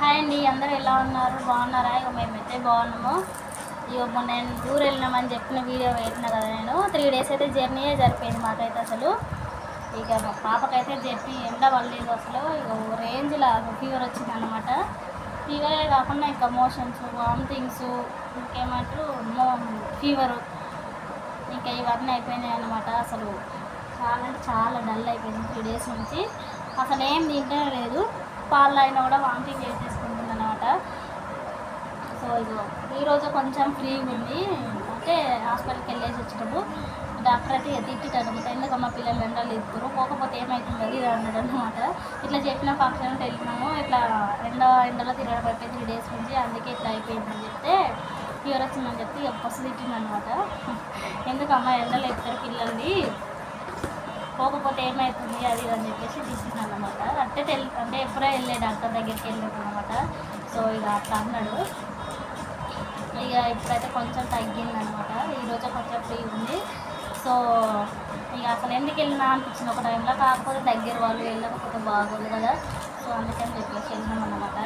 Hi అండి అందరూ ఎలా ఉన్నారు? బాగున్నారా? ఇక మేమైతే బాగున్నాము. ఇక మొన్న నేను టూర్ వెళ్ళినామని చెప్పిన వీడియో పెట్టిన కదా నేను. త్రీ డేస్ అయితే జర్నీయే జరిపోయింది మాకైతే అసలు. ఇక మా పాపకైతే జర్నీ ఎండ పడలేదు అసలు. ఇక రేంజ్లో ఫీవర్ వచ్చింది అనమాట ఫీవరే కాకుండా ఇంకా మోషన్స్ వామిటింగ్స్ ఇంకేమంటారు? మో ఫీవరు ఇంకా ఇవన్నీ అయిపోయినాయి అనమాట అసలు. చాలా అంటే చాలా డల్ అయిపోయింది. త్రీ డేస్ నుంచి. అసలు ఏం తింటనే లేదు. పాలు అయినా కూడా వామిటింగ్ చేసేసుకుంటుంది అనమాట సో ఇదో ఈరోజు కొంచెం ఫ్రీగా ఉంది. అంటే హాస్పిటల్కి వెళ్ళేసి వచ్చినప్పుడు డాక్టర్ అయితే తిట్టిటాడు అనమాట. ఎందుకమ్మా పిల్లలు ఎండలు ఇద్దరు? పోకపోతే ఏమవుతుంది అది అన్నాడు అనమాట. ఇట్లా చెప్పిన ఫంక్షన్ వెళ్ళినాము. ఇట్లా ఎండ ఎండలో తిరగడం అయిపోయి త్రీ డేస్ నుంచి. అందుకే ఇట్లా అయిపోయిందని చెప్తే ఫీవర్ వచ్చిందని చెప్తే ఇక బస్సు తిట్టింది అనమాట ఎందుకమ్మా ఎండలు ఇద్దరు పిల్లలు పోకపోతే ఏమవుతుంది అది అని చెప్పేసి తీసింది అనమాట అంటే తెల్ అంటే ఎప్పుడో వెళ్ళే డాక్టర్ దగ్గరికి వెళ్ళాడు అనమాట సో ఇక అట్లా అన్నాడు. ఇక ఇప్పుడైతే కొంచెం తగ్గింది అనమాట ఈరోజు కొంచెం ఫ్రీ ఉంది. సో ఇక అసలు ఎందుకు వెళ్ళినా అనిపించింది ఒక టైంలో కాకపోతే దగ్గర వాళ్ళు వెళ్ళకపోతే బాగోదు కదా. సో అందుకని చెప్పేసి వెళ్ళినాం అనమాట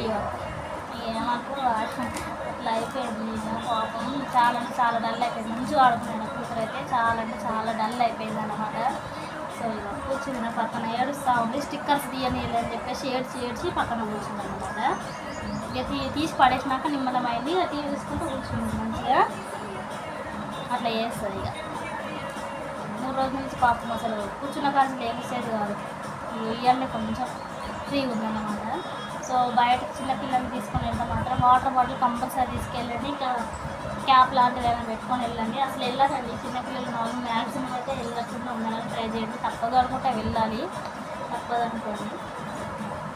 ఇక ఏమంటారు లైఫ్ అయిపోయింది పాపం చాలా చాలా డల్ అయిపోయింది. మంచిగా ఆడుకున్నాను కూతురు అయితే చాలా అంటే చాలా డల్ అయిపోయింది అనమాట సో ఇక కూర్చుంది పక్కన ఏడుస్తూ ఉంది. స్టిక్కర్స్ తీయనీయలే అని చెప్పేసి ఏడ్చి ఏడ్చి పక్కన కూర్చుంది అనమాట ఇక తీ తీసి పడేసినాక నిమ్మలమైంది. ఇక తీసి తీసుకుంటూ కూర్చుంది మంచిగా. అట్లా చేస్తుంది ఇక మూడు రోజుల నుంచి పాపం అసలు కూర్చున్న కాల్సి లేచేది కాదు. ఇవన్నీ కొంచెం ఫ్రీగా ఉందన్నమాట. సో బయట చిన్నపిల్లల్ని తీసుకొని వెళ్తే మాత్రం వాటర్ బాటిల్ కంపల్సరీ తీసుకెళ్ళండి. ఇంకా క్యాప్ లాంటిది ఏమైనా పెట్టుకొని వెళ్ళండి. అసలు వెళ్ళదండి. చిన్నపిల్లలు నాలుగు మ్యాక్సిమం అయితే వెళ్ళకుండా ఉండాలని ట్రై చేయండి. తప్పదు అనుకుంటే వెళ్ళాలి. తప్పదు అనుకోండి.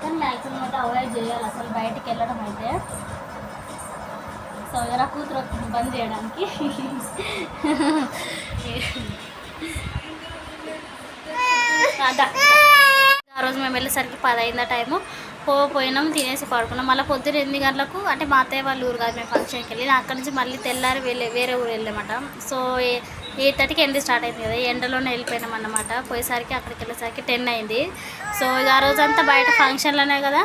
కానీ మ్యాక్సిమం అయితే అవాయిడ్ చేయాలి. అసలు బయటికి వెళ్ళడం అయితే. సో ఎవరా కూతురు బంద్ చేయడానికి. ఆ రోజు మేము వెళ్ళేసరికి పది అయిందా టైము. పోయినాం తినేసి పడుకున్నాం. మళ్ళీ పొద్దున ఎనిమిది గంటలకు అంటే మా అత్తయ్య వాళ్ళ ఊరు కాదు మేము ఫంక్షన్కి వెళ్ళి అక్కడి నుంచి మళ్ళీ తెల్లారి వెళ్ళే వేరే ఊరు వెళ్ళామట. సో ఎయిట్ థర్టీకి ఎండ స్టార్ట్ అయింది కదా ఎండలోనే వెళ్ళిపోయినాం అన్నమాట. పోయేసరికి అక్కడికి వెళ్ళేసరికి టెన్ అయింది. సో ఇక ఆ రోజంతా బయట ఫంక్షన్లోనే కదా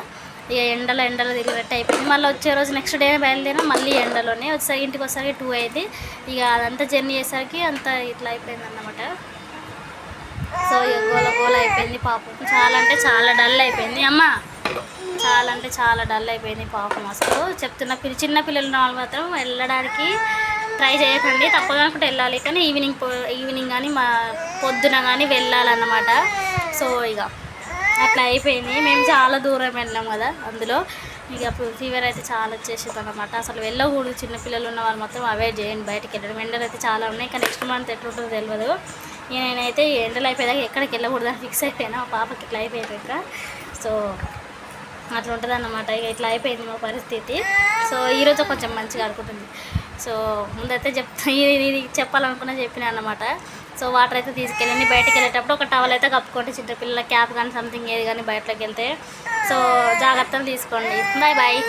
ఇక ఎండలో ఎండలో తిరిగినట్టు అయిపోయింది. మళ్ళీ వచ్చే రోజు నెక్స్ట్ డే బయలుదేరినా మళ్ళీ ఎండలోనే. వచ్చేసరికి ఇంటికి వచ్చేసరికి టూ అయింది. ఇక అదంతా జర్నీ చేసరికి అంతా ఇట్లా అయిపోయింది అన్నమాట. సో ఇక గోల గోల అయిపోయింది పాపం. చాలా అంటే చాలా డల్ అయిపోయింది. అమ్మ! చాలా అంటే చాలా డల్ అయిపోయింది పాపం అసలు. చెప్తున్న పిల్ల చిన్న పిల్లలు ఉన్న వాళ్ళు మాత్రం వెళ్ళడానికి ట్రై చేయకండి. తప్పదనుకుంటే వెళ్ళాలి. కానీ ఈవినింగ్ పో ఈవినింగ్ కానీ మా పొద్దున కానీ వెళ్ళాలన్నమాట. సో ఇక అట్లా అయిపోయింది. మేము చాలా దూరం వెళ్ళాం కదా అందులో. ఇక ఫీవర్ అయితే చాలా వచ్చేసింది అనమాట అసలు వెళ్ళకూడదు. చిన్నపిల్లలు ఉన్న వాళ్ళు మాత్రం అవాయిడ్ చేయండి బయటకు వెళ్ళడం. ఎండలు అయితే చాలా ఉన్నాయి. ఇంకా నెక్స్ట్ మంత్ ఎట్లుంటుందో తెలియదు ఇక నేనైతే ఎండలు అయిపోయాక ఎక్కడికి వెళ్ళకూడదు అని ఫిక్స్ అయిపోయినా. మా పాపకి ఇట్లా అయిపోయాక సో అట్లా ఉంటుంది అన్నమాట ఇక ఇట్లా అయిపోయింది మా పరిస్థితి. సో ఈరోజు కొంచెం మంచిగా అనుకుంటుంది. సో ముందైతే చెప్తా ఇది ఇది చెప్పాలనుకున్నా చెప్పిన అన్నమాట. సో వాటర్ అయితే తీసుకెళ్ళండి బయటికి వెళ్ళేటప్పుడు ఒక టవల్ అయితే కప్పుకోండి చిన్నపిల్లల క్యాప్ కానీ సంథింగ్ ఏది కానీ బయటలోకి వెళ్తే. సో జాగ్రత్తలు తీసుకోండి. Bye bye.